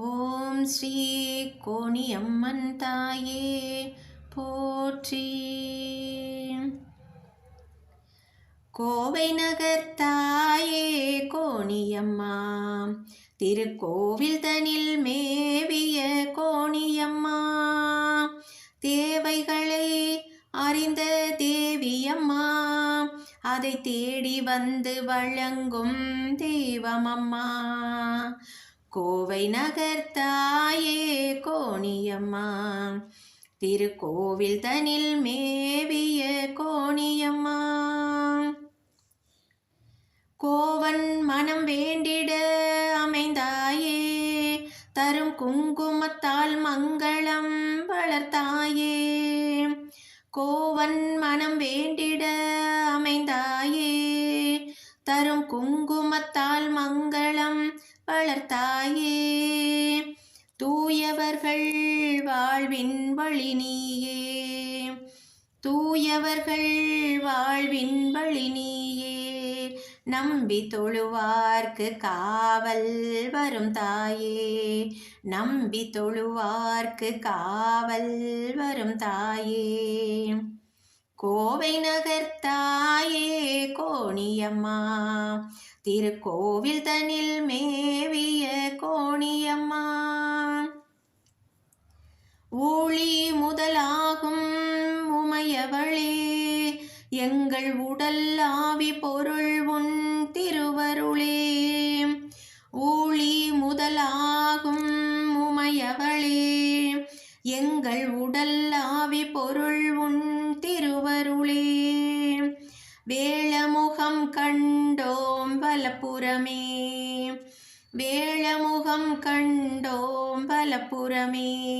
ஓம் ஸ்ரீ கோணியம்மன் தாயே போற்றி. கோவை நகர் தாயே கோணியம்மா. திருக்கோவில் தனில் மேவிய கோணியம்மா. தேவைகளை அறிந்த தேவியம்மா. அதை தேடி வந்து வழங்கும் தெய்வமம்மா. கோவை நகர் தாயே கோணியம்மா. திருக்கோவில் தனில் மேவிய கோணியம்மா. கோவன் மனம் வேண்டிட அமைந்தாயே. தரும் குங்குமத்தால் மங்களம் வளர்த்தாயே. கோவன் மனம் வேண்டிட அமைந்தாயே. தரும் குங்குமத்தால் மங்களம் வளர்த்தாயே தூயவர்கள் வாழ்வின் வழி நீயே தூயவர்கள் வாழ்வின் வழி நீயே நம்பி தொழுவார்க்கு காவல் வரும் தாயே. நம்பி தொழுவார்க்கு காவல் வரும் தாயே. கோவை நகர் தாயே கோணியம்மா. திருக்கோவில் தனில் மேவிய கோணியம்மா. ஊழி முதலாகும் உமையவளே எங்கள் உடல் ஆவி பொருள் உன் எங்கள் உடல் ஆவி பொருள் உன் திருவருளே. வேளமுகம் கண்டோம் வலப்புறமே. வேளமுகம் கண்டோம் வலப்புறமே.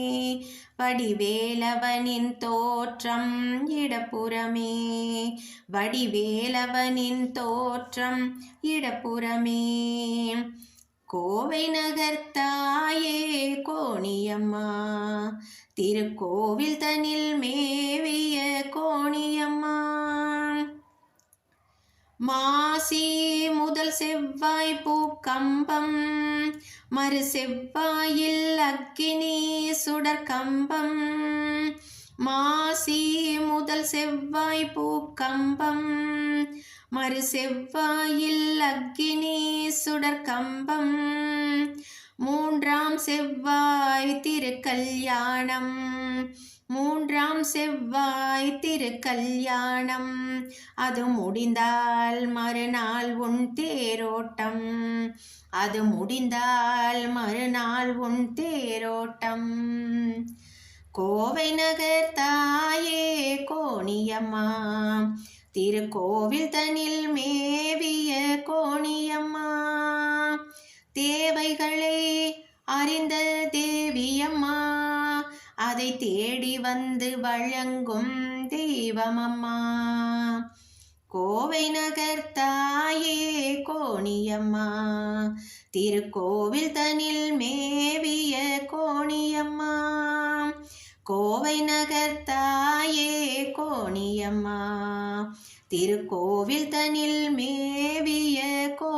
வடிவேலவனின் தோற்றம் இடப்புறமே. வடிவேலவனின் தோற்றம் இடப்புறமே. கோவை நகர்த்தாயே கோணியம்மா. திருக்கோவில் தனில் மேவிய கோணியம்மா. மாசி முதல் செவ்வாய் பூக்கம்பம் மறு செவ்வாயில் அக்கினி சுடர் கம்பம். மாசி முதல் செவ்வாய் பூக்கம்பம் மறு செவ்வாயில் அக்கினி சுடர் கம்பம். செவ்வாய் திருக்கல்யாணம். மூன்றாம் செவ்வாய் திருக்கல்யாணம். அது முடிந்தால் மறுநாள் உன் தேரோட்டம். அது முடிந்தால் மறுநாள் உன் தேரோட்டம். கோவை நகர் தாயே கோணியம்மா. திருக்கோவில் தனில் மேவிய கோணியம்மா. தே அறிந்த தேவியம்மா அதை தேடி வந்து வழங்கும் தெய்வமம்மா. கோவை நகர் தாயே கோணியம்மா திருக்கோவில் தனில் மேவிய கோணியம்மா. கோவை நகர் தாயே கோணியம்மா திருக்கோவில் தனில் மேவிய கோ